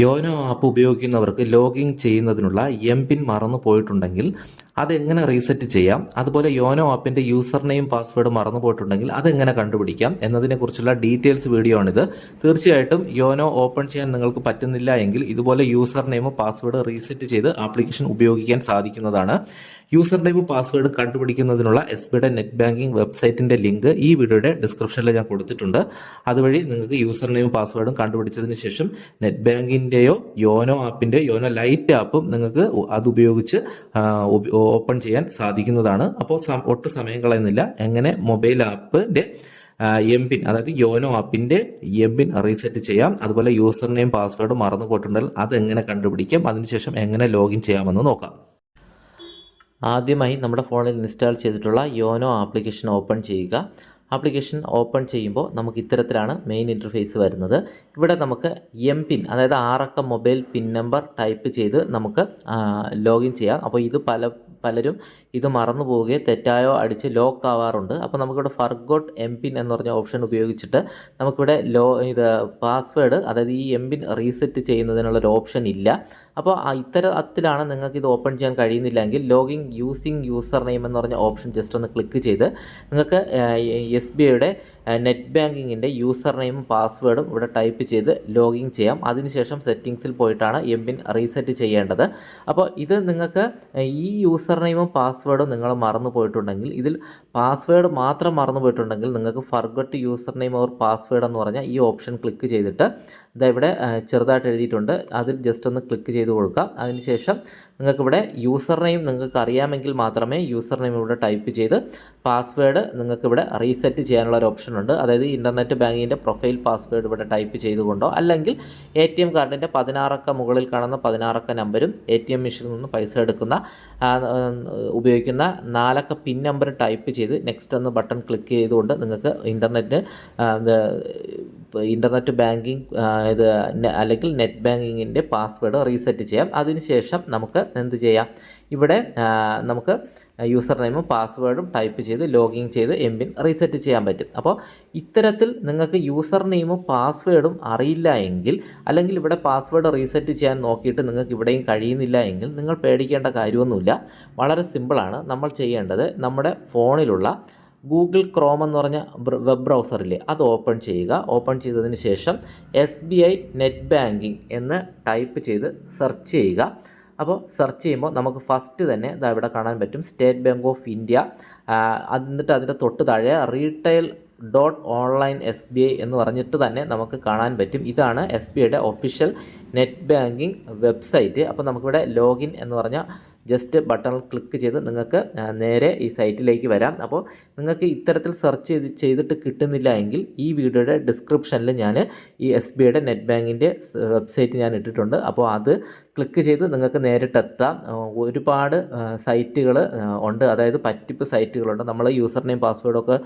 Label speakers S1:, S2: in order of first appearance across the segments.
S1: YONO app ഉപയോഗിക്കുന്നവർക്ക് login ചെയ്യുന്നതിനുള്ള M പിൻ മറന്നു പോയിട്ടുണ്ടെങ്കിൽ അതെങ്ങനെ റീസെറ്റ് ചെയ്യാം? അതുപോലെ യോനോ ആപ്പിന്റെ യൂസർ നെയിം പാസ്വേഡ് മറന്നു പോയിട്ടുണ്ടെങ്കിൽ അതെങ്ങനെ കണ്ടുപിടിക്കാം? എന്നതിനെക്കുറിച്ചുള്ള ഡീറ്റെയിൽസ് വീഡിയോ ആണിത്. തീർച്ചയായിട്ടും യോനോ ഓപ്പൺ ചെയ്യാൻ നിങ്ങൾക്ക് പറ്റുന്നില്ല എങ്കിൽ ഇതുപോലെ യൂസർ നെയിം പാസ്വേഡ് റീസെറ്റ് ചെയ്ത് ആപ്ലിക്കേഷൻ ഉപയോഗിക്കാൻ സാധിക്കുന്നതാണ്. യൂസർ നെയിം പാസ്വേഡ് കണ്ടുപിടിക്കുന്നതിനുള്ള എസ് ബിയുടെ നെറ്റ് ബാങ്കിംഗ് വെബ്സൈറ്റിന്റെ ലിങ്ക് ഈ വീഡിയോയുടെ ഡിസ്ക്രിപ്ഷനിൽ ഞാൻ കൊടുത്തിട്ടുണ്ട്. അതുവഴി നിങ്ങൾക്ക് യൂസർ നെയിം പാസ്വേഡും കണ്ടുപിടിച്ചതിന് ശേഷം നെറ്റ് ബാങ്കിന്റെയോ യോനോ ആപ്പിന്റെയോ യോനോ ലൈറ്റ് ആപ്പും നിങ്ങൾക്ക് അതുപയോഗിച്ച് ഓപ്പൺ ചെയ്യാൻ സാധിക്കുന്നതാണ്. അപ്പോൾ ഒട്ട് സമയം കളയുന്നില്ല. എങ്ങനെ മൊബൈൽ ആപ്പിന്റെ എം പിൻ അതായത് യോനോ ആപ്പിന്റെ എം പിൻ റീസെറ്റ് ചെയ്യാം. അതുപോലെ യൂസർ നെയിം പാസ്വേഡ് മറന്നു പോയിട്ടുണ്ടെങ്കിൽ അതെങ്ങനെ കണ്ടുപിടിക്കാം? അതിനുശേഷം എങ്ങനെ ലോഗിൻ ചെയ്യാമെന്ന് നോക്കാം. ആദ്യമായി നമ്മുടെ ഫോണിൽ ഇൻസ്റ്റാൾ ചെയ്തിട്ടുള്ള യോനോ ആപ്ലിക്കേഷൻ ഓപ്പൺ ചെയ്യുക. ആപ്ലിക്കേഷൻ ഓപ്പൺ ചെയ്യുമ്പോൾ നമുക്ക് ഇത്തരത്തിലാണ് മെയിൻ ഇന്റർഫേസ് വരുന്നത്. ഇവിടെ നമുക്ക് എം പിൻ അതായത് ആറക്ക മൊബൈൽ പിൻ നമ്പർ ടൈപ്പ് ചെയ്ത് നമുക്ക് ലോഗിൻ ചെയ്യാം. അപ്പോൾ ഇത് പല പലരും ഇത് മറന്നു പോവുകയോ തെറ്റായോ അടിച്ച് ലോക്ക് ആവാറുണ്ട്. അപ്പോൾ നമുക്കിവിടെ ഫർഗോട്ട് എം പിൻ എന്ന് പറഞ്ഞ ഓപ്ഷൻ ഉപയോഗിച്ചിട്ട് നമുക്കിവിടെ ലോ ഇത് പാസ്വേഡ് അതായത് ഈ എം പിൻ റീസെറ്റ് ചെയ്യുന്നതിനുള്ളൊരു ഓപ്ഷൻ ഇല്ല. അപ്പോൾ ഇത്തരത്തിലാണ് നിങ്ങൾക്ക് ഇത് ഓപ്പൺ ചെയ്യാൻ കഴിയുന്നില്ലെങ്കിൽ ലോഗിൻ യൂസിങ് യൂസർ നെയിം എന്ന് പറഞ്ഞ ഓപ്ഷൻ ജസ്റ്റ് ഒന്ന് ക്ലിക്ക് ചെയ്ത് നിങ്ങൾക്ക് എസ് ബി ഐയുടെ നെറ്റ് ബാങ്കിങ്ങിന്റെ യൂസർ നെയിമും പാസ്വേഡും ഇവിടെ ടൈപ്പ് ചെയ്ത് ലോഗിൻ ചെയ്യാം. അതിനുശേഷം സെറ്റിങ്സിൽ പോയിട്ടാണ് എം പിൻ റീസെറ്റ് ചെയ്യേണ്ടത്. അപ്പോൾ ഇത് നിങ്ങൾക്ക് ഈ യൂസർ നെയിമും പാസ്വേഡും നിങ്ങൾ മറന്നു പോയിട്ടുണ്ടെങ്കിൽ ഇതിൽ പാസ്വേഡ് മാത്രം മറന്നു പോയിട്ടുണ്ടെങ്കിൽ നിങ്ങൾക്ക് forgot user name or password എന്ന് പറഞ്ഞാൽ ഈ ഓപ്ഷൻ ക്ലിക്ക് ചെയ്തിട്ട് ഇവിടെ ചെറുതായിട്ട് എഴുതിയിട്ടുണ്ട്. അതിൽ ജസ്റ്റ് ഒന്ന് ക്ലിക്ക് ചെയ്ത് കൊടുക്കാം. അതിനുശേഷം നിങ്ങൾക്കിവിടെ യൂസർ നെയിം നിങ്ങൾക്ക് അറിയാമെങ്കിൽ മാത്രമേ യൂസർ നെയിം ഇവിടെ ടൈപ്പ് ചെയ്ത് പാസ്വേഡ് നിങ്ങൾക്കിവിടെ റീസെറ്റ് ചെയ്യാനുള്ള ഒരു ഓപ്ഷൻ ഉണ്ട്. അതായത് ഇന്റർനെറ്റ് ബാങ്കിന്റെ പ്രൊഫൈൽ പാസ്വേഡ് ഇവിടെ ടൈപ്പ് ചെയ്തുകൊണ്ടോ അല്ലെങ്കിൽ എ ടി എം കാർഡിന്റെ പതിനാറക്ക മുകളിൽ കാണുന്ന പതിനാറക്ക നമ്പരും എ ടി എം മെഷീനിൽ നിന്ന് പൈസ എടുക്കുന്ന ഉപയോഗിക്കുന്ന നാലക്ക പിൻ നമ്പർ ടൈപ്പ് ചെയ്ത് നെക്സ്റ്റ് എന്ന ബട്ടൺ ക്ലിക്ക് ചെയ്തുകൊണ്ട് നിങ്ങൾക്ക് ഇന്റർനെറ്റ് ഇന്റർനെറ്റ് ബാങ്കിങ് ഇത് അല്ലെങ്കിൽ നെറ്റ് ബാങ്കിങ്ങിന്റെ പാസ്വേഡ് റീസെറ്റ് ചെയ്യാം. അതിനുശേഷം നമുക്ക് എന്ത് ചെയ്യാം? ഇവിടെ നമുക്ക് യൂസർ നെയിമും പാസ്വേഡും ടൈപ്പ് ചെയ്ത് ലോഗിൻ ചെയ്ത് എം പിൻ റീസെറ്റ് ചെയ്യാൻ പറ്റും. അപ്പോൾ ഇത്തരത്തിൽ നിങ്ങൾക്ക് യൂസർ നെയിമും പാസ്വേഡും അറിയില്ല എങ്കിൽ അല്ലെങ്കിൽ ഇവിടെ പാസ്വേഡ് റീസെറ്റ് ചെയ്യാൻ നോക്കിയിട്ട് നിങ്ങൾക്ക് ഇവിടെയും കഴിയുന്നില്ല എങ്കിൽ നിങ്ങൾ പേടിക്കേണ്ട കാര്യമൊന്നുമില്ല. വളരെ സിമ്പിളാണ്. നമ്മൾ ചെയ്യേണ്ടത് നമ്മുടെ ഫോണിലുള്ള ഗൂഗിൾ ക്രോം എന്ന് പറഞ്ഞ വെബ് ബ്രൗസറില്ലേ അത് ഓപ്പൺ ചെയ്യുക. ഓപ്പൺ ചെയ്തതിന് ശേഷം S B I net banking എന്ന് ടൈപ്പ് ചെയ്ത് സെർച്ച് ചെയ്യുക. അപ്പോൾ സെർച്ച് ചെയ്യുമ്പോൾ നമുക്ക് ഫസ്റ്റ് തന്നെ ഇതാ ഇവിടെ കാണാൻ പറ്റും സ്റ്റേറ്റ് ബാങ്ക് ഓഫ് ഇന്ത്യ എന്നിട്ട് അതിന്റെ തൊട്ട് താഴെ retail dot online S B I എന്ന് പറഞ്ഞിട്ട് തന്നെ നമുക്ക് കാണാൻ പറ്റും. ഇതാണ് എസ് ബി ഐയുടെ ഒഫീഷ്യൽ നെറ്റ് ബാങ്കിങ് വെബ്സൈറ്റ് അപ്പോൾ നമുക്കിവിടെ ലോഗിൻ എന്ന് പറഞ്ഞ ജസ്റ്റ് ബട്ടൺ ക്ലിക്ക് ചെയ്ത് നിങ്ങൾക്ക് നേരെ ഈ സൈറ്റിലേക്ക് വരാം. അപ്പോൾ നിങ്ങൾക്ക് ഇത്തരത്തിൽ സെർച്ച് ചെയ്ത് ചെയ്തിട്ട് കിട്ടുന്നില്ല എങ്കിൽ ഈ വീഡിയോയുടെ ഡിസ്ക്രിപ്ഷനിൽ ഞാൻ ഈ എസ് ബി ഐയുടെ നെറ്റ് ബാങ്കിന്റെ വെബ്സൈറ്റ് ഞാൻ ഇട്ടിട്ടുണ്ട്. അപ്പോൾ അത് ക്ലിക്ക് ചെയ്ത് നിങ്ങൾക്ക് നേരിട്ടെത്താം. ഒരുപാട് സൈറ്റുകൾ ഉണ്ട്. അതായത് പറ്റിപ്പ് സൈറ്റുകളുണ്ട്. നമ്മൾ യൂസർ നെയിം പാസ്വേഡൊക്കെ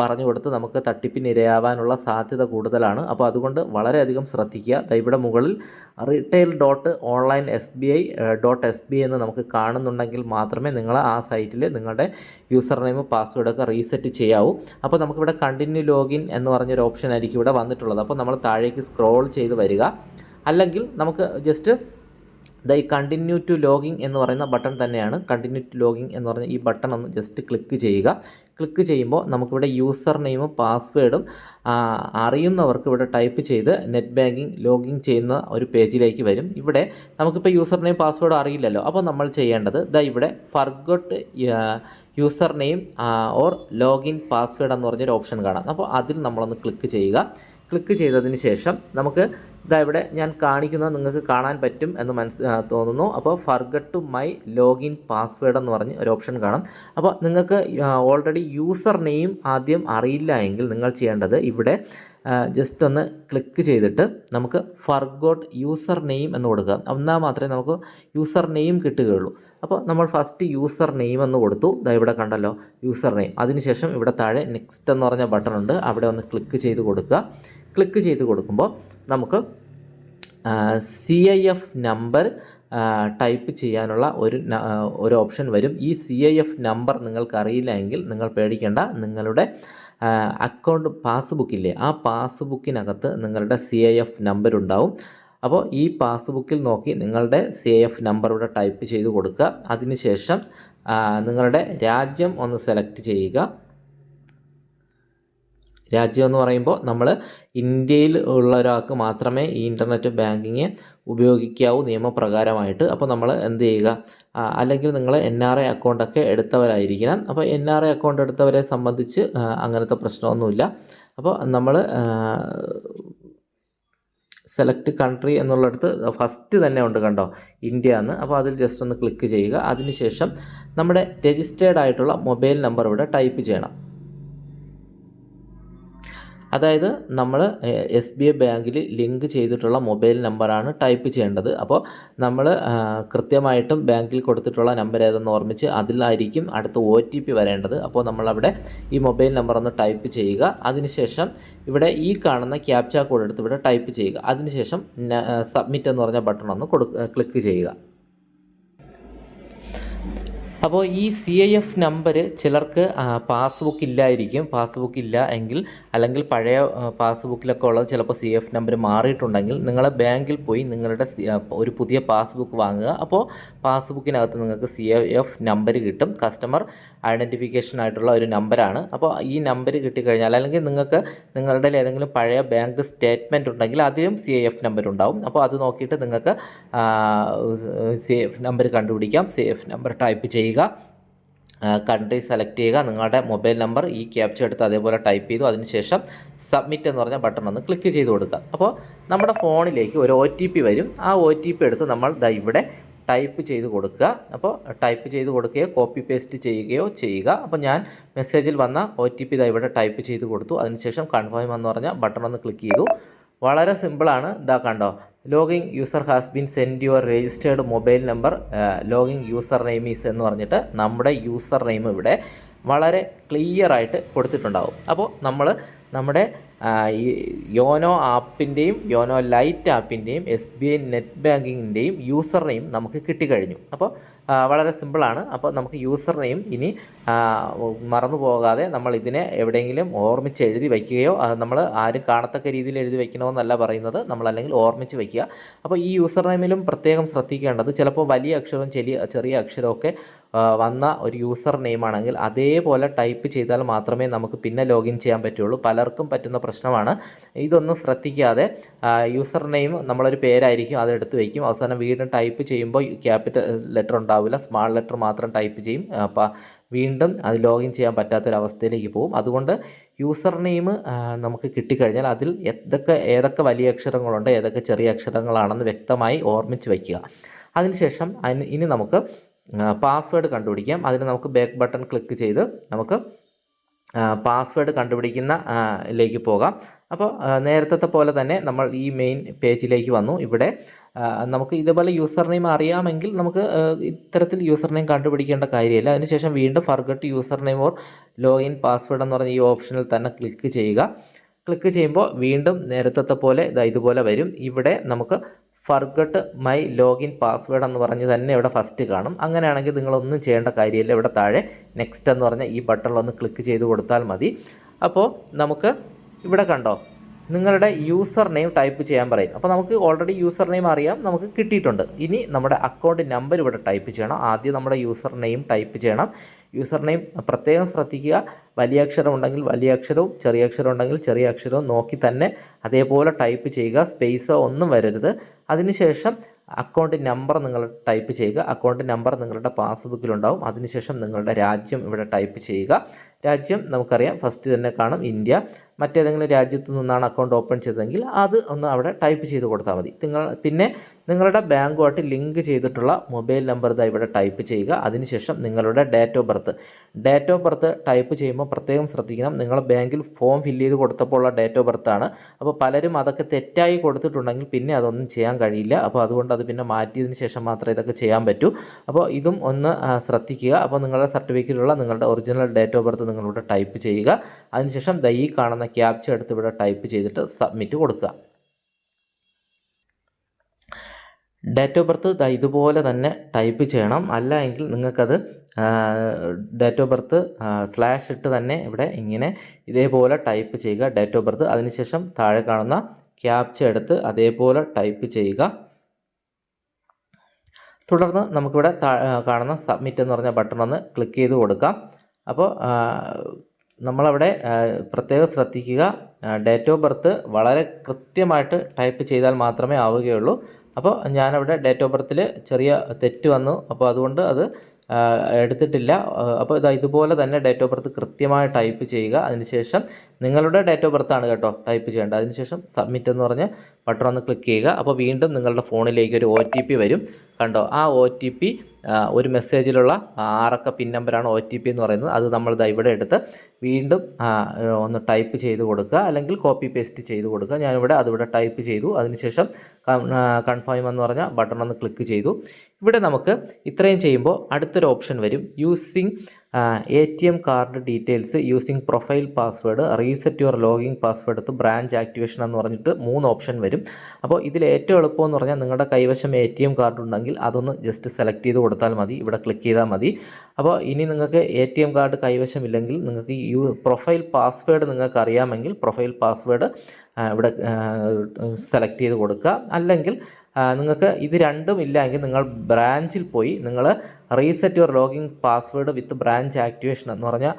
S1: പറഞ്ഞു കൊടുത്ത് നമുക്ക് തട്ടിപ്പിന് ഇരയാവാനുള്ള സാധ്യത കൂടുതലാണ്. അപ്പോൾ അതുകൊണ്ട് വളരെയധികം ശ്രദ്ധിക്കുക. ദൈവയുടെ മുകളിൽ retail dot online S B I dot S B എന്ന് നമുക്ക് കാണുന്നുണ്ടെങ്കിൽ മാത്രമേ നിങ്ങൾ ആ സൈറ്റിൽ നിങ്ങളുടെ യൂസർ നെയിം പാസ്വേഡൊക്കെ റീസെറ്റ് ചെയ്യാവൂ. അപ്പോൾ നമുക്കിവിടെ കണ്ടിന്യൂ ലോഗിൻ എന്ന് പറഞ്ഞൊരു ഓപ്ഷൻ ആയിരിക്കും ഇവിടെ വന്നിട്ടുള്ളത്. അപ്പോൾ നമ്മൾ താഴേക്ക് സ്ക്രോൾ ചെയ്ത് വരിക. അല്ലെങ്കിൽ നമുക്ക് ജസ്റ്റ് ദ ഈ കണ്ടിന്യൂ ടു ലോഗിങ് എന്ന് പറയുന്ന ബട്ടൺ തന്നെയാണ്. കണ്ടിന്യൂ ടു ലോഗിങ് എന്ന് പറഞ്ഞ ഈ ബട്ടൺ ഒന്ന് ജസ്റ്റ് ക്ലിക്ക് ചെയ്യുക. ക്ലിക്ക് ചെയ്യുമ്പോൾ നമുക്കിവിടെ യൂസർ നെയിമും പാസ്വേഡും അറിയുന്നവർക്ക് ഇവിടെ ടൈപ്പ് ചെയ്ത് നെറ്റ് ബാങ്കിങ് ലോഗിൻ ചെയ്യുന്ന ഒരു പേജിലേക്ക് വരും. ഇവിടെ നമുക്കിപ്പോൾ യൂസർ നെയിം പാസ്വേഡ് അറിയില്ലല്ലോ. അപ്പോൾ നമ്മൾ ചെയ്യേണ്ടത് ദാ ഇവിടെ forgot user name or login password എന്ന് പറഞ്ഞൊരു ഓപ്ഷൻ കാണാം. അപ്പോൾ അതിൽ നമ്മളൊന്ന് ക്ലിക്ക് ചെയ്യുക. ക്ലിക്ക് ചെയ്തതിന് ശേഷം നമുക്ക് ഇതാ ഇവിടെ ഞാൻ കാണിക്കുന്നത് നിങ്ങൾക്ക് കാണാൻ പറ്റും എന്ന് മനസ്സ് തോന്നുന്നു. അപ്പോൾ forgot to my login password എന്ന് പറഞ്ഞ് ഒരു ഓപ്ഷൻ കാണും. അപ്പോൾ നിങ്ങൾക്ക് ഓൾറെഡി യൂസർ നെയിം ആദ്യം അറിയില്ല എങ്കിൽ നിങ്ങൾ ചെയ്യേണ്ടത് ഇവിടെ ജസ്റ്റ് ഒന്ന് ക്ലിക്ക് ചെയ്തിട്ട് നമുക്ക് ഫർഗോട്ട് യൂസർ നെയിം എന്ന് കൊടുക്കുക. എന്നാൽ മാത്രമേ നമുക്ക് യൂസർ നെയിം കിട്ടുകയുള്ളൂ. അപ്പോൾ നമ്മൾ ഫസ്റ്റ് യൂസർ നെയിം എന്ന് കൊടുത്തു. ദാ ഇവിടെ കണ്ടല്ലോ യൂസർ നെയിം അതിനുശേഷം ഇവിടെ താഴെ നെക്സ്റ്റ് എന്ന് പറഞ്ഞ ബട്ടൺ ഉണ്ട്. അവിടെ ഒന്ന് ക്ലിക്ക് ചെയ്ത് കൊടുക്കുക. ക്ലിക്ക് ചെയ്ത് കൊടുക്കുമ്പോൾ നമുക്ക് C I F number type ചെയ്യാനുള്ള ഒരു ഒരു ഓപ്ഷൻ വരും. ഈ സി ഐ എഫ് നമ്പർ നിങ്ങൾക്ക് അറിയില്ല എങ്കിൽ നിങ്ങൾ പേടിക്കേണ്ട. നിങ്ങളുടെ അക്കൗണ്ട് പാസ്ബുക്കില്ലേ ആ പാസ്ബുക്കിനകത്ത് നിങ്ങളുടെ സി ഐ എഫ് നമ്പർ ഉണ്ടാവും. അപ്പോൾ ഈ പാസ്ബുക്കിൽ നോക്കി നിങ്ങളുടെ സി ഐ എഫ് നമ്പർ ഇവിടെ ടൈപ്പ് ചെയ്ത് കൊടുക്കുക. അതിനുശേഷം നിങ്ങളുടെ രാജ്യം ഒന്ന് സെലക്ട് ചെയ്യുക. രാജ്യം എന്ന് പറയുമ്പോൾ നമ്മൾ ഇന്ത്യയിൽ ഉള്ള ഒരാൾക്ക് മാത്രമേ ഈ ഇന്റർനെറ്റ് ബാങ്കിങ് ഉപയോഗിക്കാവൂ നിയമപ്രകാരമായിട്ട്. അപ്പോൾ നമ്മൾ എന്ത് ചെയ്യുക? അല്ലെങ്കിൽ നിങ്ങൾ എൻ ആർ ഐ അക്കൗണ്ടൊക്കെ എടുത്തവരായിരിക്കണം. അപ്പോൾ എൻ ആർ ഐ അക്കൗണ്ട് എടുത്തവരെ സംബന്ധിച്ച് അങ്ങനത്തെ പ്രശ്നമൊന്നുമില്ല. അപ്പോൾ നമ്മൾ സെലക്ട് കൺട്രി എന്നുള്ളിടത്ത് ഫസ്റ്റ് തന്നെ ഉണ്ട് കണ്ടോ? ഇന്ത്യ എന്ന് അപ്പോൾ അതിൽ ജസ്റ്റ് ഒന്ന് ക്ലിക്ക് ചെയ്യുക. അതിനുശേഷം നമ്മുടെ രജിസ്റ്റേർഡ് ആയിട്ടുള്ള മൊബൈൽ നമ്പർ ഇവിടെ ടൈപ്പ് ചെയ്യണം. അതായത് നമ്മൾ എസ് ബി ഐ ബാങ്കിൽ ലിങ്ക് ചെയ്തിട്ടുള്ള മൊബൈൽ നമ്പറാണ് ടൈപ്പ് ചെയ്യേണ്ടത്. അപ്പോൾ നമ്മൾ കൃത്യമായിട്ടും ബാങ്കിൽ കൊടുത്തിട്ടുള്ള നമ്പർ ഏതെന്ന് ഓർമ്മിച്ച് അതിലായിരിക്കും അടുത്ത ഒ ടി പി വരേണ്ടത്. അപ്പോൾ നമ്മളവിടെ ഈ മൊബൈൽ നമ്പർ ഒന്ന് ടൈപ്പ് ചെയ്യുക. അതിനുശേഷം ഇവിടെ ഈ കാണുന്ന ക്യാപ്ച കോഡ് എടുത്ത് ഇവിടെ ടൈപ്പ് ചെയ്യുക. അതിനുശേഷം സബ്മിറ്റ് എന്ന് പറഞ്ഞ ബട്ടൺ ഒന്ന് കൊടു ക്ലിക്ക് ചെയ്യുക. അപ്പോൾ ഈ സി ഐ എഫ് നമ്പർ ചിലർക്ക് പാസ്ബുക്ക് ഇല്ലായിരിക്കും. പാസ്ബുക്ക് ഇല്ല എങ്കിൽ അല്ലെങ്കിൽ പഴയ പാസ്ബുക്കിലൊക്കെ ഉള്ളത് ചിലപ്പോൾ സി എഫ് നമ്പർ മാറിയിട്ടുണ്ടെങ്കിൽ നിങ്ങളെ ബാങ്കിൽ പോയി നിങ്ങളുടെ ഒരു പുതിയ പാസ്ബുക്ക് വാങ്ങുക. അപ്പോൾ പാസ്ബുക്കിനകത്ത് നിങ്ങൾക്ക് സി എഫ് നമ്പർ കിട്ടും. കസ്റ്റമർ ഐഡന്റിഫിക്കേഷൻ ആയിട്ടുള്ള ഒരു നമ്പറാണ് അപ്പോൾ ഈ നമ്പർ കിട്ടിക്കഴിഞ്ഞാൽ അല്ലെങ്കിൽ നിങ്ങൾക്ക് നിങ്ങളുടെ ഏതെങ്കിലും പഴയ ബാങ്ക് സ്റ്റേറ്റ്മെന്റ് ഉണ്ടെങ്കിൽ അതിലും സി എഫ് നമ്പർ ഉണ്ടാവും. അപ്പോൾ അത് നോക്കിയിട്ട് നിങ്ങൾക്ക് സി എഫ് നമ്പർ കണ്ടുപിടിക്കാം. സി എഫ് നമ്പർ ടൈപ്പ് ചെയ്യുക. കൺട്രി സെലക്ട് ചെയ്യുക. നിങ്ങളുടെ മൊബൈൽ നമ്പർ ഈ ക്യാപ്ചർ എടുത്ത് അതേപോലെ ടൈപ്പ് ചെയ്തു. അതിനുശേഷം സബ്മിറ്റ് എന്ന് പറഞ്ഞ ബട്ടൺ ഒന്ന് ക്ലിക്ക് ചെയ്ത് കൊടുക്കുക. അപ്പോൾ നമ്മുടെ ഫോണിലേക്ക് ഒരു ഒ വരും. ആ ഒ എടുത്ത് നമ്മൾ ദാ ഇവിടെ ടൈപ്പ് ചെയ്ത് കൊടുക്കുക. അപ്പോൾ ടൈപ്പ് ചെയ്ത് കൊടുക്കുകയോ കോപ്പി പേസ്റ്റ് ചെയ്യുകയോ ചെയ്യുക. അപ്പോൾ ഞാൻ മെസ്സേജിൽ വന്ന ഒ ടി പി ഇവിടെ ടൈപ്പ് ചെയ്ത് കൊടുത്തു. അതിനുശേഷം കൺഫേം എന്ന് പറഞ്ഞ ബട്ടൺ ഒന്ന് ക്ലിക്ക് ചെയ്തു. വളരെ സിമ്പിളാണ് ഇതാ കണ്ടോ login user has been send your registered mobile number login user name is എന്ന് പറഞ്ഞിട്ട് നമ്മുടെ യൂസർ നെയിം ഇവിടെ വളരെ ക്ലിയർ ആയിട്ട് കൊടുത്തിട്ടുണ്ടാവും. അപ്പോൾ നമ്മൾ നമ്മുടെ ഈ യോനോ ആപ്പിന്റെയും യോനോ ലൈറ്റ് ആപ്പിന്റെയും എസ് ബി ഐ നെറ്റ് ബാങ്കിങ്ങിന്റെയും യൂസർ നെയിം നമുക്ക് കിട്ടിക്കഴിഞ്ഞു. അപ്പോൾ വളരെ സിമ്പിളാണ്. അപ്പോൾ നമുക്ക് യൂസർ നെയിം ഇനി മറന്നു പോകാതെ നമ്മൾ ഇതിനെ എവിടെയെങ്കിലും ഓർമ്മിച്ച് എഴുതി വയ്ക്കുകയോ നമ്മൾ ആരും കാണത്തക്ക രീതിയിൽ എഴുതി വയ്ക്കണമെന്നല്ല പറയുന്നത്. നമ്മൾ അല്ലെങ്കിൽ ഓർമ്മിച്ച് വയ്ക്കുക. അപ്പോൾ ഈ യൂസർ നെയിമിലും പ്രത്യേകം ശ്രദ്ധിക്കേണ്ടത് ചിലപ്പോൾ വലിയ അക്ഷരവും ചെറിയ ചെറിയ അക്ഷരമൊക്കെ വന്ന ഒരു യൂസർ നെയിമാണെങ്കിൽ അതേപോലെ ടൈപ്പ് ചെയ്താൽ മാത്രമേ നമുക്ക് പിന്നെ ലോഗിൻ ചെയ്യാൻ പറ്റുള്ളൂ. പലർക്കും പറ്റുന്ന പ്രശ്നമാണ്. ഇതൊന്നും ശ്രദ്ധിക്കാതെ യൂസർ നെയിം നമ്മളൊരു പേരായിരിക്കും അതെടുത്ത് വയ്ക്കും. അവസാനം വീണ്ടും ടൈപ്പ് ചെയ്യുമ്പോൾ ക്യാപിറ്റൽ ലെറ്റർ ഉണ്ടാവില്ല. സ്മാൾ ലെറ്റർ മാത്രം ടൈപ്പ് ചെയ്യും. അപ്പോൾ വീണ്ടും അത് ലോഗിൻ ചെയ്യാൻ പറ്റാത്തൊരവസ്ഥയിലേക്ക് പോകും. അതുകൊണ്ട് യൂസർ നെയിം നമുക്ക് കിട്ടിക്കഴിഞ്ഞാൽ അതിൽ ഏതൊക്കെ ഏതൊക്കെ വലിയ അക്ഷരങ്ങളുണ്ട് ഏതൊക്കെ ചെറിയ അക്ഷരങ്ങളാണെന്ന് വ്യക്തമായി ഓർമ്മിച്ച് വയ്ക്കുക. അതിനുശേഷം അതിന് ഇനി നമുക്ക് പാസ്വേഡ് കണ്ടുപിടിക്കാം. അതിന് നമുക്ക് ബാക്ക് ബട്ടൺ ക്ലിക്ക് ചെയ്ത് നമുക്ക് പാസ്വേഡ് കണ്ടുപിടിക്കുന്ന ലേക്ക് പോകാം. അപ്പോൾ നേരത്തെ പോലെ തന്നെ നമ്മൾ ഈ മെയിൻ പേജിലേക്ക് വന്നു. ഇവിടെ നമുക്ക് ഇതുപോലെ യൂസർ നെയിം അറിയാമെങ്കിൽ നമുക്ക് ഇത്തരത്തിൽ യൂസർ നെയിം കണ്ടുപിടിക്കേണ്ട കാര്യമില്ല. അതിനുശേഷം വീണ്ടും forgot user name or login password എന്ന് പറഞ്ഞ ഈ ഓപ്ഷനിൽ തന്നെ ക്ലിക്ക് ചെയ്യുക. ക്ലിക്ക് ചെയ്യുമ്പോൾ വീണ്ടും നേരത്തെ പോലെ ഇതാ ഇതുപോലെ വരും. ഇവിടെ നമുക്ക് ഫർഗട്ട് മൈ ലോഗിൻ പാസ്വേഡ് എന്ന് പറഞ്ഞ് തന്നെ ഇവിടെ ഫസ്റ്റ് കാണും. അങ്ങനെയാണെങ്കിൽ നിങ്ങളൊന്നും ചെയ്യേണ്ട കാര്യമില്ല. ഇവിടെ താഴെ നെക്സ്റ്റ് എന്ന് പറഞ്ഞ ഈ ബട്ടണിലൊന്ന് ക്ലിക്ക് ചെയ്ത് കൊടുത്താൽ മതി. അപ്പോൾ നമുക്ക് ഇവിടെ കണ്ടോ? നിങ്ങളുടെ യൂസർ നെയിം ടൈപ്പ് ചെയ്യാൻ പറയും. അപ്പോൾ നമുക്ക് ഓൾറെഡി യൂസർ നെയിം അറിയാം. നമുക്ക് കിട്ടിയിട്ടുണ്ട്. ഇനി നമ്മുടെ അക്കൗണ്ട് നമ്പർ ഇവിടെ ടൈപ്പ് ചെയ്യണം. ആദ്യം നമ്മുടെ യൂസർ നെയിം ടൈപ്പ് ചെയ്യണം. യൂസർ നെയിം പ്രത്യേകം ശ്രദ്ധിക്കുക. വലിയ അക്ഷരം ഉണ്ടെങ്കിൽ വലിയ അക്ഷരവും ചെറിയ അക്ഷരം ഉണ്ടെങ്കിൽ ചെറിയ അക്ഷരവും നോക്കി തന്നെ അതേപോലെ ടൈപ്പ് ചെയ്യുക. സ്പേസോ ഒന്നും വരരുത്. അതിനുശേഷം അക്കൗണ്ട് നമ്പർ നിങ്ങൾ ടൈപ്പ് ചെയ്യുക. അക്കൗണ്ട് നമ്പർ നിങ്ങളുടെ പാസ്ബുക്കിലുണ്ടാവും അതിനുശേഷം നിങ്ങളുടെ രാജ്യം ഇവിടെ ടൈപ്പ് ചെയ്യുക. രാജ്യം നമുക്കറിയാം. ഫസ്റ്റ് തന്നെ കാണും ഇന്ത്യ. മറ്റേതെങ്കിലും രാജ്യത്തു നിന്നാണ് അക്കൗണ്ട് ഓപ്പൺ ചെയ്തതെങ്കിൽ അത് ഒന്ന് അവിടെ ടൈപ്പ് ചെയ്ത് കൊടുത്താൽ മതി. നിങ്ങൾ പിന്നെ നിങ്ങളുടെ ബാങ്കുമായിട്ട് ലിങ്ക് ചെയ്തിട്ടുള്ള മൊബൈൽ നമ്പർ ഇതാ ഇവിടെ ടൈപ്പ് ചെയ്യുക. അതിനുശേഷം നിങ്ങളുടെ date of birth date of birth type ചെയ്യുമ്പോൾ പ്രത്യേകം ശ്രദ്ധിക്കണം. നിങ്ങൾ ബാങ്കിൽ ഫോം ഫില്ല് ചെയ്ത് കൊടുത്തപ്പോൾ ഉള്ള ഡേറ്റ് ഓഫ് ബർത്ത് ആണ്. അപ്പോൾ പലരും അതൊക്കെ തെറ്റായി കൊടുത്തിട്ടുണ്ടെങ്കിൽ പിന്നെ അതൊന്നും ചെയ്യാൻ കഴിയില്ല. അപ്പോൾ അതുകൊണ്ട് അത് പിന്നെ മാറ്റിയതിന് ശേഷം മാത്രമേ ഇതൊക്കെ ചെയ്യാൻ പറ്റൂ. അപ്പോൾ ഇതും ഒന്ന് ശ്രദ്ധിക്കുക. അപ്പോൾ നിങ്ങളുടെ സർട്ടിഫിക്കറ്റിലുള്ള നിങ്ങളുടെ ഒറിജിനൽ ഡേറ്റ് ഓഫ് ബർത്ത് നിങ്ങളിവിടെ ടൈപ്പ് ചെയ്യുക. അതിനുശേഷം ദൈ കാണുന്ന ക്യാപ്ച എടുത്ത് ഇവിടെ ടൈപ്പ് ചെയ്തിട്ട് സബ്മിറ്റ് കൊടുക്കുക. ഡേറ്റ് ഓഫ് ബർത്ത് ഇതുപോലെ തന്നെ ടൈപ്പ് ചെയ്യണം. അല്ല എങ്കിൽ നിങ്ങൾക്കത് ഡേറ്റ് ഓഫ് ബർത്ത് സ്ലാഷ് ഇട്ട് തന്നെ ഇവിടെ ഇങ്ങനെ ഇതേപോലെ ടൈപ്പ് ചെയ്യുക. ഡേറ്റ് ഓഫ് ബർത്ത് അതിനുശേഷം താഴെ കാണുന്ന ക്യാപ്ച എടുത്ത് അതേപോലെ ടൈപ്പ് ചെയ്യുക. തുടർന്ന് നമുക്കിവിടെ കാണുന്ന സബ്മിറ്റ് എന്ന് പറഞ്ഞ ബട്ടൺ ഒന്ന് ക്ലിക്ക് ചെയ്ത് കൊടുക്കാം. അപ്പോൾ നമ്മളവിടെ പ്രത്യേകം ശ്രദ്ധിക്കുക. ഡേറ്റ് ഓഫ് ബർത്ത് വളരെ കൃത്യമായിട്ട് ടൈപ്പ് ചെയ്താൽ മാത്രമേ ആവുകയുള്ളൂ. അപ്പോൾ ഞാനവിടെ ഡേറ്റ് ഓഫ് ബർത്തിൽ ചെറിയ തെറ്റ് വന്നു. അപ്പോൾ അതുകൊണ്ട് അത് എടുത്തിട്ടില്ല. അപ്പോൾ ഇതാ ഇതുപോലെ തന്നെ ഡേറ്റ് ഓഫ് ബർത്ത് കൃത്യമായി ടൈപ്പ് ചെയ്യുക. അതിനുശേഷം നിങ്ങളുടെ ഡേറ്റ് ഓഫ് ബർത്ത് ആണ് കേട്ടോ ടൈപ്പ് ചെയ്യേണ്ടത്. അതിനുശേഷം സബ്മിറ്റ് എന്ന് പറഞ്ഞ് ബട്ടൺ ഒന്ന് ക്ലിക്ക് ചെയ്യുക. അപ്പോൾ വീണ്ടും നിങ്ങളുടെ ഫോണിലേക്ക് ഒരു ഒ വരും. കണ്ടോ? ആ ഒ ഒരു മെസ്സേജിലുള്ള ആറക്ക പിൻ നമ്പറാണ് ഒ ടി പി എന്ന് പറയുന്നത്. അത് നമ്മൾ ഇതാ ഇവിടെ എടുത്ത് വീണ്ടും ഒന്ന് ടൈപ്പ് ചെയ്ത് കൊടുക്കുക. അല്ലെങ്കിൽ കോപ്പി പേസ്റ്റ് ചെയ്ത് കൊടുക്കുക. ഞാനിവിടെ അതിവിടെ ടൈപ്പ് ചെയ്തു. അതിനുശേഷം കൺഫേം എന്ന് പറഞ്ഞ ബട്ടൺ ഒന്ന് ക്ലിക്ക് ചെയ്തു. ഇവിടെ നമുക്ക് ഇത്രയും ചെയ്യുമ്പോൾ അടുത്തൊരു ഓപ്ഷൻ വരും. Using A T M card details using profile password reset your login password to branch activation എന്ന് പറഞ്ഞിട്ട് മൂന്ന് ഓപ്ഷൻ വരും. അപ്പോൾ ഇതിൽ ഏറ്റവും എളുപ്പമെന്ന് പറഞ്ഞാൽ നിങ്ങളുടെ കൈവശം എ ടി എം കാർഡ് ഉണ്ടെങ്കിൽ അതൊന്ന് ജസ്റ്റ് സെലക്ട് ചെയ്ത് കൊടുത്താൽ മതി. ഇവിടെ ക്ലിക്ക് ചെയ്താൽ മതി. അപ്പോൾ ഇനി നിങ്ങൾക്ക് എ ടി എം കാർഡ് കൈവശമില്ലെങ്കിൽ നിങ്ങൾക്ക് യു പ്രൊഫൈൽ പാസ്വേഡ് നിങ്ങൾക്ക് അറിയാമെങ്കിൽ പ്രൊഫൈൽ പാസ്വേഡ് ഇവിടെ സെലക്ട് ചെയ്ത് കൊടുക്കുക. അല്ലെങ്കിൽ നിങ്ങൾക്ക് ഇത് രണ്ടും ഇല്ലെങ്കിൽ നിങ്ങൾ ബ്രാഞ്ചിൽ പോയി നിങ്ങൾ reset your login password with branch activation എന്ന് പറഞ്ഞാൽ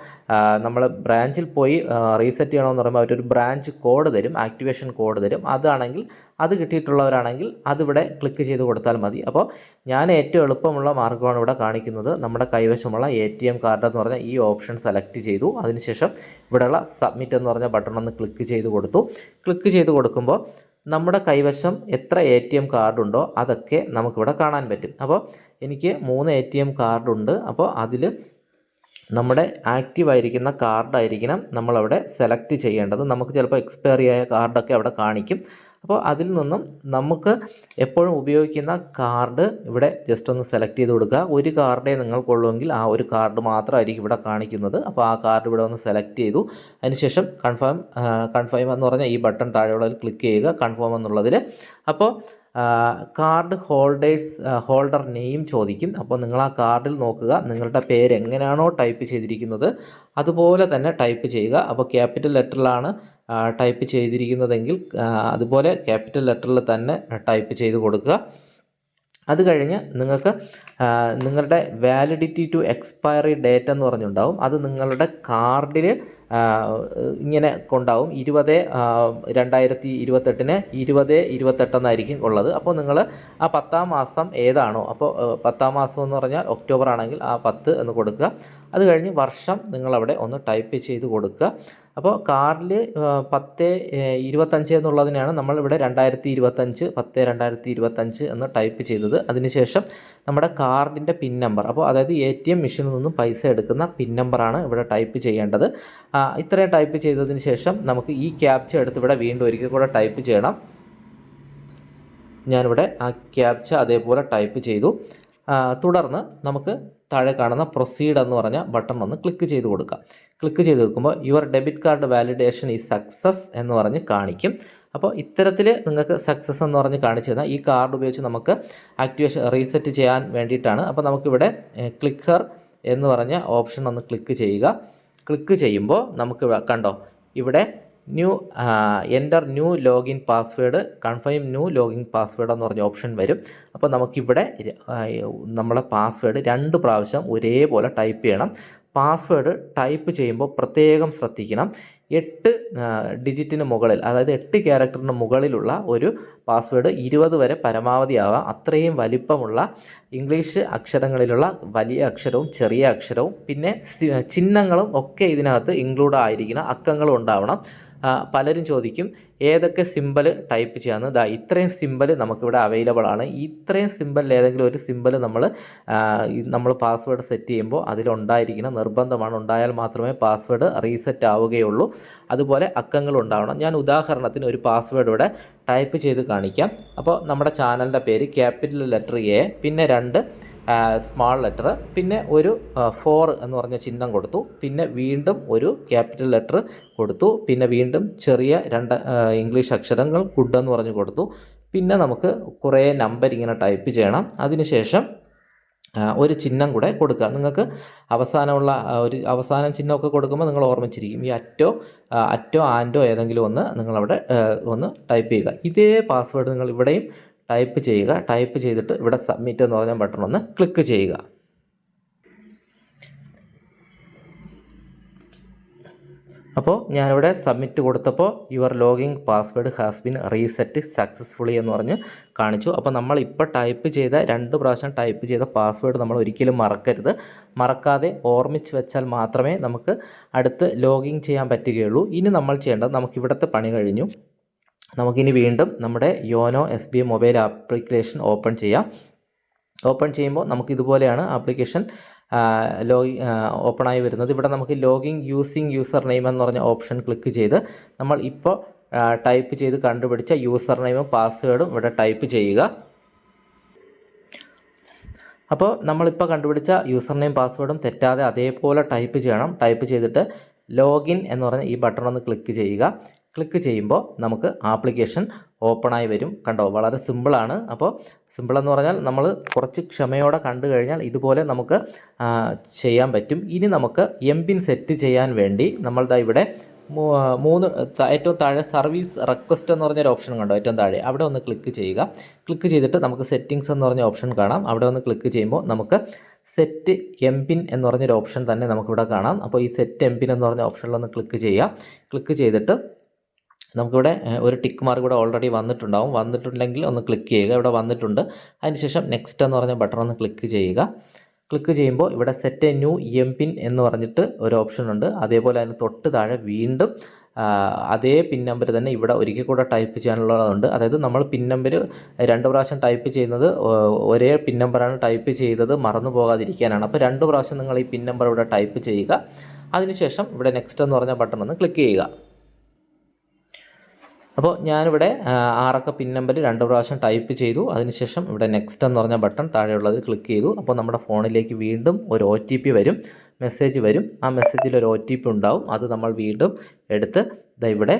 S1: നമ്മൾ ബ്രാഞ്ചിൽ പോയി റീസെറ്റ് ചെയ്യണമെന്ന് പറയുമ്പോൾ അവരൊരു ബ്രാഞ്ച് കോഡ് തരും ആക്ടിവേഷൻ കോഡ് തരും. അതാണെങ്കിൽ അത് കിട്ടിയിട്ടുള്ളവരാണെങ്കിൽ അതിവിടെ ക്ലിക്ക് ചെയ്ത് കൊടുത്താൽ മതി. അപ്പോൾ ഞാൻ ഏറ്റവും എളുപ്പമുള്ള മാർഗമാണ് ഇവിടെ കാണിക്കുന്നത്. നമ്മുടെ കൈവശമുള്ള എ ടി എം കാർഡ് എന്ന് പറഞ്ഞാൽ ഈ ഓപ്ഷൻ സെലക്ട് ചെയ്തു. അതിനുശേഷം ഇവിടെയുള്ള സബ്മിറ്റ് എന്ന് പറഞ്ഞ ബട്ടൺ ഒന്ന് ക്ലിക്ക് ചെയ്ത് കൊടുത്തു. ക്ലിക്ക് ചെയ്ത് കൊടുക്കുമ്പോൾ നമ്മുടെ കൈവശം എത്ര എ ടി എം കാർഡുണ്ടോ അതൊക്കെ നമുക്കിവിടെ കാണാൻ പറ്റും. അപ്പോൾ എനിക്ക് മൂന്ന് എ ടി എം കാർഡുണ്ട് അപ്പോൾ അതിൽ നമ്മുടെ ആക്റ്റീവ് ആയിരിക്കുന്ന കാർഡായിരിക്കണം നമ്മളവിടെ സെലക്ട് ചെയ്യേണ്ടത്. നമുക്ക് ചിലപ്പോൾ എക്സ്പയറി ആയ കാർഡൊക്കെ അവിടെ കാണിക്കും. അപ്പോൾ അതിൽ നിന്നും നമുക്ക് എപ്പോഴും ഉപയോഗിക്കുന്ന കാർഡ് ഇവിടെ ജസ്റ്റ് ഒന്ന് സെലക്ട് ചെയ്ത് കൊടുക്കുക. ഒരു കാർഡേ നിങ്ങൾക്കുള്ളൂ ആ ഒരു കാർഡ് മാത്രമായിരിക്കും ഇവിടെ കാണിക്കുന്നത്. അപ്പോൾ ആ കാർഡ് ഇവിടെ ഒന്ന് സെലക്ട് ചെയ്തു. അതിനുശേഷം കൺഫേം കൺഫേം എന്ന് പറഞ്ഞാൽ ഈ ബട്ടൺ താഴെയുള്ളതിൽ ക്ലിക്ക് ചെയ്യുക കൺഫേം എന്നുള്ളതിൽ. അപ്പോൾ കാർഡ് ഹോൾഡേഴ്സ് ഹോൾഡർ നെയിം ചോദിക്കും. അപ്പോൾ നിങ്ങൾ ആ കാർഡിൽ നോക്കുക നിങ്ങളുടെ പേര് എങ്ങനെയാണോ ടൈപ്പ് ചെയ്തിരിക്കുന്നത്. അതുപോലെ തന്നെ ടൈപ്പ് ചെയ്യുക. അപ്പോൾ ക്യാപിറ്റൽ ലെറ്ററിലാണ് ടൈപ്പ് ചെയ്തിരിക്കുന്നതെങ്കിൽ അതുപോലെ ക്യാപിറ്റൽ ലെറ്ററിൽ തന്നെ ടൈപ്പ് ചെയ്ത് കൊടുക്കുക. അത് കഴിഞ്ഞ് നിങ്ങൾക്ക് നിങ്ങളുടെ വാലിഡിറ്റി ടു എക്സ്പയറി ഡേറ്റ് എന്ന് പറഞ്ഞുണ്ടാവും. അത് നിങ്ങളുടെ കാർഡിൽ ഇങ്ങനെ കൊണ്ടാവും. ഇരുപത് രണ്ടായിരത്തി ഇരുപത്തെട്ടിന് ഇരുപത് ഇരുപത്തെട്ടെന്നായിരിക്കും ഉള്ളത്. അപ്പോൾ നിങ്ങൾ ആ പത്താം മാസം ഏതാണോ അപ്പോൾ പത്താം മാസം എന്ന് പറഞ്ഞാൽ ഒക്ടോബർ ആണെങ്കിൽ ആ പത്ത് എന്ന് കൊടുക്കുക. അത് കഴിഞ്ഞ് വർഷം നിങ്ങളവിടെ ഒന്ന് ടൈപ്പ് ചെയ്ത് കൊടുക്കുക. അപ്പോൾ കാർഡിൽ പത്ത് ഇരുപത്തഞ്ച് എന്നുള്ളതിനാണ് നമ്മൾ ഇവിടെ രണ്ടായിരത്തി ഇരുപത്തഞ്ച് പത്ത് രണ്ടായിരത്തി ഇരുപത്തഞ്ച് എന്ന് ടൈപ്പ് ചെയ്തത്. അതിനുശേഷം നമ്മുടെ കാർഡിന്റെ പിൻ നമ്പർ അപ്പോൾ അതായത് എ ടി എം മെഷീനിൽ നിന്നും പൈസ എടുക്കുന്ന പിൻ നമ്പറാണ് ഇവിടെ ടൈപ്പ് ചെയ്യേണ്ടത്. ഇത്രയും ടൈപ്പ് ചെയ്തതിന് ശേഷം നമുക്ക് ഈ ക്യാപ്ച എടുത്ത് ഇവിടെ വീണ്ടും ഒരിക്കൽ കൂടെ ടൈപ്പ് ചെയ്യണം. ഞാനിവിടെ ആ ക്യാപ്ച അതേപോലെ ടൈപ്പ് ചെയ്തു. തുടർന്ന് നമുക്ക് താഴെ കാണുന്ന പ്രൊസീഡ് എന്ന് പറഞ്ഞ ബട്ടൺ ഒന്ന് ക്ലിക്ക് ചെയ്ത് കൊടുക്കാം. ക്ലിക്ക് ചെയ്ത് കൊടുക്കുമ്പോൾ യുവർ ഡെബിറ്റ് കാർഡ് വാലിഡേഷൻ ഈ സക്സസ് എന്ന് പറഞ്ഞ് കാണിക്കും. അപ്പോൾ ഇത്തരത്തിൽ നിങ്ങൾക്ക് സക്സസ് എന്ന് പറഞ്ഞ് കാണിച്ചു തന്നാൽ ഈ കാർഡ് ഉപയോഗിച്ച് നമുക്ക് ആക്ടിവേഷൻ റീസെറ്റ് ചെയ്യാൻ വേണ്ടിയിട്ടാണ്. അപ്പോൾ നമുക്കിവിടെ ക്ലിക്കർ എന്ന് പറഞ്ഞ ഓപ്ഷൻ ഒന്ന് ക്ലിക്ക് ചെയ്യുക. ക്ലിക്ക് ചെയ്യുമ്പോൾ നമുക്ക് കണ്ടോ ഇവിടെ new enter new login password confirm new login password എന്ന് പറഞ്ഞ ഓപ്ഷൻ വരും. അപ്പോൾ നമുക്കിവിടെ നമ്മുടെ പാസ്വേഡ് രണ്ട് പ്രാവശ്യം ഒരേപോലെ ടൈപ്പ് ചെയ്യണം. പാസ്വേഡ് ടൈപ്പ് ചെയ്യുമ്പോൾ പ്രത്യേകം ശ്രദ്ധിക്കണം. എട്ട് ഡിജിറ്റിന് മുകളിൽ അതായത് എട്ട് ക്യാരക്ടറിന് മുകളിലുള്ള ഒരു പാസ്വേഡ് ഇരുപത് വരെ പരമാവധി ആവാം. അത്രയും വലിപ്പമുള്ള ഇംഗ്ലീഷ് അക്ഷരങ്ങളിലുള്ള വലിയ അക്ഷരവും ചെറിയ അക്ഷരവും പിന്നെ ചിഹ്നങ്ങളും ഒക്കെ ഇതിനകത്ത് ഇൻക്ലൂഡ് ആയിരിക്കണം. അക്കങ്ങളും ഉണ്ടാവണം. പലരും ചോദിക്കും ഏതൊക്കെ സിമ്പൽ ടൈപ്പ് ചെയ്യാമെന്ന് ദാ ഇത്രയും സിമ്പൽ നമുക്കിവിടെ അവൈലബിൾ ആണ്. ഇത്രയും സിമ്പിളിൽ ഏതെങ്കിലും ഒരു സിമ്പിൾ നമ്മൾ നമ്മൾ പാസ്വേഡ് സെറ്റ് ചെയ്യുമ്പോൾ അതിലുണ്ടായിരിക്കണം. നിർബന്ധമാണ്. ഉണ്ടായാൽ മാത്രമേ പാസ്വേഡ് റീസെറ്റ് ആവുകയുള്ളൂ. അതുപോലെ അക്കങ്ങൾ ഉണ്ടാവണം. ഞാൻ ഉദാഹരണത്തിന് ഒരു പാസ്വേഡ് ഇവിടെ ടൈപ്പ് ചെയ്ത് കാണിക്കാം. അപ്പോൾ നമ്മുടെ ചാനലിന്റെ പേര് ക്യാപിറ്റൽ ലെറ്റർ എ പിന്നെ രണ്ട് സ്മാൾ ലെറ്റർ പിന്നെ ഒരു ഫോർ എന്ന് പറഞ്ഞ ചിഹ്നം കൊടുത്തു. പിന്നെ വീണ്ടും ഒരു ക്യാപിറ്റൽ ലെറ്റർ കൊടുത്തു. പിന്നെ വീണ്ടും ചെറിയ രണ്ട് ഇംഗ്ലീഷ് അക്ഷരങ്ങൾ ഗുഡ് എന്ന് പറഞ്ഞ് കൊടുത്തു. പിന്നെ നമുക്ക് കുറേ നമ്പർ ഇങ്ങനെ ടൈപ്പ് ചെയ്യണം. അതിനുശേഷം ഒരു ചിഹ്നം കൂടെ കൊടുക്കുക നിങ്ങൾക്ക് അവസാനമുള്ള ഒരു അവസാനം ചിഹ്നമൊക്കെ കൊടുക്കുമ്പോൾ നിങ്ങൾ ഓർമ്മിച്ചിരിക്കും. ഈ അറ്റോ അറ്റോ ആന്റോ ഏതെങ്കിലും ഒന്ന് നിങ്ങളവിടെ ഒന്ന് ടൈപ്പ് ചെയ്യുക. ഇതേ പാസ്വേഡ് നിങ്ങൾ ഇവിടെയും ടൈപ്പ് ചെയ്യുക. ടൈപ്പ് ചെയ്തിട്ട് ഇവിടെ സബ്മിറ്റ് എന്ന് പറഞ്ഞ ബട്ടൺ ഒന്ന് ക്ലിക്ക് ചെയ്യുക. അപ്പോൾ ഞാനിവിടെ സബ്മിറ്റ് കൊടുത്തപ്പോൾ your login password has been reset successfully എന്ന് പറഞ്ഞ് കാണിച്ചു. അപ്പോൾ നമ്മൾ ഇപ്പോൾ ടൈപ്പ് ചെയ്ത രണ്ട് പ്രാവശ്യം ടൈപ്പ് ചെയ്ത പാസ്വേഡ് നമ്മൾ ഒരിക്കലും മറക്കരുത്. മറക്കാതെ ഓർമ്മിച്ച് വെച്ചാൽ മാത്രമേ നമുക്ക് അടുത്ത് ലോഗിൻ ചെയ്യാൻ പറ്റുകയുള്ളൂ. ഇനി നമ്മൾ ചെയ്യേണ്ടത് നമുക്ക് ഇവിടുത്തെ പണി കഴിഞ്ഞു. നമുക്കിനി വീണ്ടും നമ്മുടെ YONO S B mobile application open ചെയ്യാം. ഓപ്പൺ ചെയ്യുമ്പോൾ നമുക്ക് ഇതുപോലെയാണ് ആപ്ലിക്കേഷൻ ലോഗി ഓപ്പണായി വരുന്നത്. ഇവിടെ നമുക്ക് ലോഗിൻ യൂസിങ് യൂസർ നെയിം എന്ന് പറഞ്ഞ ഓപ്ഷൻ ക്ലിക്ക് ചെയ്ത് നമ്മൾ ഇപ്പോൾ ടൈപ്പ് ചെയ്ത് കണ്ടുപിടിച്ച യൂസർ നെയിമും പാസ്വേഡും ഇവിടെ ടൈപ്പ് ചെയ്യുക. അപ്പോൾ നമ്മളിപ്പോൾ കണ്ടുപിടിച്ച യൂസർ നെയിം പാസ്വേഡും തെറ്റാതെ അതേപോലെ ടൈപ്പ് ചെയ്യണം. ടൈപ്പ് ചെയ്തിട്ട് ലോഗിൻ എന്ന് പറഞ്ഞ ഈ ബട്ടൺ ഒന്ന് ക്ലിക്ക് ചെയ്യുക. ക്ലിക്ക് ചെയ്യുമ്പോൾ നമുക്ക് ആപ്ലിക്കേഷൻ ഓപ്പണായി വരും. കണ്ടോ? വളരെ സിമ്പിളാണ് അപ്പോൾ സിമ്പിളെന്ന് പറഞ്ഞാൽ നമ്മൾ കുറച്ച് ക്ഷമയോടെ കണ്ടു കഴിഞ്ഞാൽ ഇതുപോലെ നമുക്ക് ചെയ്യാൻ പറ്റും. ഇനി നമുക്ക് എം പിൻ സെറ്റ് ചെയ്യാൻ വേണ്ടി നമ്മളുടെ ഇവിടെ മൂന്ന് ഏറ്റവും താഴെ സർവീസ് റിക്വസ്റ്റ് എന്ന് പറഞ്ഞൊരു ഓപ്ഷൻ കണ്ടോ? ഏറ്റവും താഴെ. അവിടെ ഒന്ന് ക്ലിക്ക് ചെയ്യുക. ക്ലിക്ക് ചെയ്തിട്ട് നമുക്ക് സെറ്റിങ്സ് എന്ന് പറഞ്ഞ ഓപ്ഷൻ കാണാം. അവിടെ ഒന്ന് ക്ലിക്ക് ചെയ്യുമ്പോൾ നമുക്ക് സെറ്റ് എം പിൻ എന്ന് പറഞ്ഞൊരു ഓപ്ഷൻ തന്നെ നമുക്കിവിടെ കാണാം. അപ്പോൾ ഈ സെറ്റ് എം പിൻ എന്ന് പറഞ്ഞ ഓപ്ഷനിലൊന്ന് ക്ലിക്ക് ചെയ്യുക. ക്ലിക്ക് ചെയ്തിട്ട് നമുക്കിവിടെ ഒരു ടിക്ക് മാർക്ക് ഇവിടെ ഓൾറെഡി വന്നിട്ടുണ്ടാവും. വന്നിട്ടുണ്ടെങ്കിൽ ഒന്ന് ക്ലിക്ക് ചെയ്യുക. ഇവിടെ വന്നിട്ടുണ്ട്. അതിനുശേഷം നെക്സ്റ്റ് എന്ന് പറഞ്ഞ ബട്ടൺ ഒന്ന് ക്ലിക്ക് ചെയ്യുക. ക്ലിക്ക് ചെയ്യുമ്പോൾ ഇവിടെ set a new M PIN എന്ന് പറഞ്ഞിട്ട് ഒരു ഓപ്ഷൻ ഉണ്ട്. അതേപോലെ അതിന് തൊട്ട് താഴെ വീണ്ടും അതേ പിൻ നമ്പർ തന്നെ ഇവിടെ ഒരിക്കൽ കൂടെ ടൈപ്പ് ചെയ്യാനുള്ളതുണ്ട്. അതായത് നമ്മൾ പിൻ നമ്പർ രണ്ട് പ്രാവശ്യം ടൈപ്പ് ചെയ്യുന്നത് ഒരേ പിൻ നമ്പറാണ് ടൈപ്പ് ചെയ്തത് മറന്നു പോകാതിരിക്കാനാണ്. അപ്പോൾ രണ്ട് പ്രാവശ്യം നിങ്ങൾ ഈ പിൻ നമ്പർ ഇവിടെ ടൈപ്പ് ചെയ്യുക. അതിനുശേഷം ഇവിടെ നെക്സ്റ്റ് എന്ന് പറഞ്ഞ ബട്ടൺ ഒന്ന് ക്ലിക്ക് ചെയ്യുക. അപ്പോൾ ഞാനിവിടെ ആറക്ക പിൻ നമ്പർ രണ്ട് പ്രാവശ്യം ടൈപ്പ് ചെയ്തു. അതിനുശേഷം ഇവിടെ നെക്സ്റ്റ് എന്ന് പറഞ്ഞ ബട്ടൺ താഴെയുള്ളത് ക്ലിക്ക് ചെയ്തു. അപ്പോൾ നമ്മുടെ ഫോണിലേക്ക് വീണ്ടും ഒരു ഒ വരും. മെസ്സേജ് വരും. ആ മെസ്സേജിൽ ഒരു ഒ ഉണ്ടാവും. അത് നമ്മൾ വീണ്ടും എടുത്ത് ഇവിടെ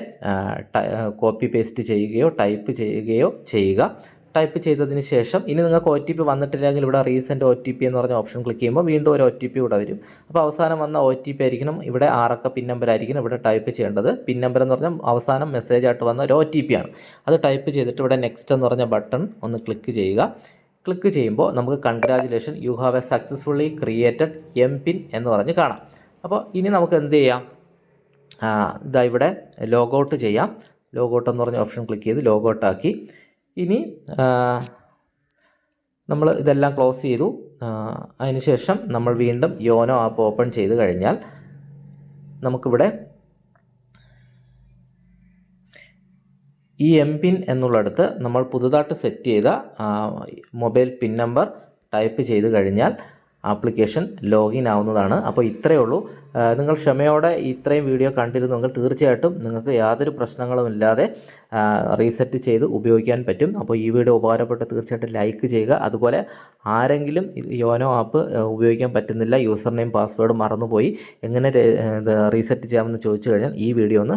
S1: കോപ്പി പേസ്റ്റ് ചെയ്യുകയോ ടൈപ്പ് ചെയ്യുകയോ ചെയ്യുക. ടൈപ്പ് ചെയ്തതിന് ശേഷം ഇനി നിങ്ങൾക്ക് ഒ ടി പി വന്നിട്ടില്ലെങ്കിൽ ഇവിടെ റീസെന്റ് ഒ ടി പി എന്ന് പറഞ്ഞ ഓപ്ഷൻ ക്ലിക്ക് ചെയ്യുമ്പോൾ വീണ്ടും ഒരു ഒ ടി പി ഇവിടെ വരും. അപ്പോൾ അവസാനം വന്ന ഒ ടി പി ആയിരിക്കണം. ഇവിടെ ആറക്ക പിൻ നമ്പർ ആയിരിക്കണം ഇവിടെ ടൈപ്പ് ചെയ്യേണ്ടത്. പിൻ നമ്പർ എന്ന് പറഞ്ഞാൽ അവസാനം മെസ്സേജ് ആയിട്ട് വന്ന ഒരു ഒ ടി പി ആണ്. അത് ടൈപ്പ് ചെയ്തിട്ട് ഇവിടെ നെക്സ്റ്റ് എന്ന് പറഞ്ഞ ബട്ടൺ ഒന്ന് ക്ലിക്ക് ചെയ്യുക. ക്ലിക്ക് ചെയ്യുമ്പോൾ നമുക്ക് congratulation you have a successfully created M PIN എന്ന് പറഞ്ഞ് കാണാം. അപ്പോൾ ഇനി നമുക്ക് എന്ത് ചെയ്യാം? ഇതാ ഇവിടെ ലോഗൗട്ട് ചെയ്യാം. ലോഗൗട്ട് എന്ന് പറഞ്ഞ ഓപ്ഷൻ ക്ലിക്ക് ചെയ്ത് ലോഗൗട്ട് ആക്കി. ഇനി നമ്മൾ ഇതെല്ലാം ക്ലോസ് ചെയ്തു. അതിനുശേഷം നമ്മൾ വീണ്ടും യോനോ ആപ്പ് ഓപ്പൺ ചെയ്ത് കഴിഞ്ഞാൽ നമുക്കിവിടെ ഈ എം പിൻ എന്നുള്ളിടത്ത് നമ്മൾ പുതുതായിട്ട് സെറ്റ് ചെയ്ത മൊബൈൽ പിൻ നമ്പർ ടൈപ്പ് ചെയ്ത് കഴിഞ്ഞാൽ ആപ്ലിക്കേഷൻ ലോഗിൻ ആവുന്നതാണ്. അപ്പോൾ ഇത്രയേ ഉള്ളൂ. നിങ്ങൾ ക്ഷമയോടെ ഇത്രയും വീഡിയോ കണ്ടിരുന്നെങ്കിൽ തീർച്ചയായിട്ടും നിങ്ങൾക്ക് യാതൊരു പ്രശ്നങ്ങളും ഇല്ലാതെ റീസെറ്റ് ചെയ്ത് ഉപയോഗിക്കാൻ പറ്റും. അപ്പോൾ ഈ വീഡിയോ ഉപകാരപ്പെട്ട് തീർച്ചയായിട്ടും ലൈക്ക് ചെയ്യുക. അതുപോലെ ആരെങ്കിലും യോനോ ആപ്പ് ഉപയോഗിക്കാൻ പറ്റുന്നില്ല യൂസർ നെയിം പാസ്വേഡ് മറന്നുപോയി എങ്ങനെ റീസെറ്റ് ചെയ്യാമെന്ന് ചോദിച്ചു കഴിഞ്ഞാൽ ഈ വീഡിയോ ഒന്ന്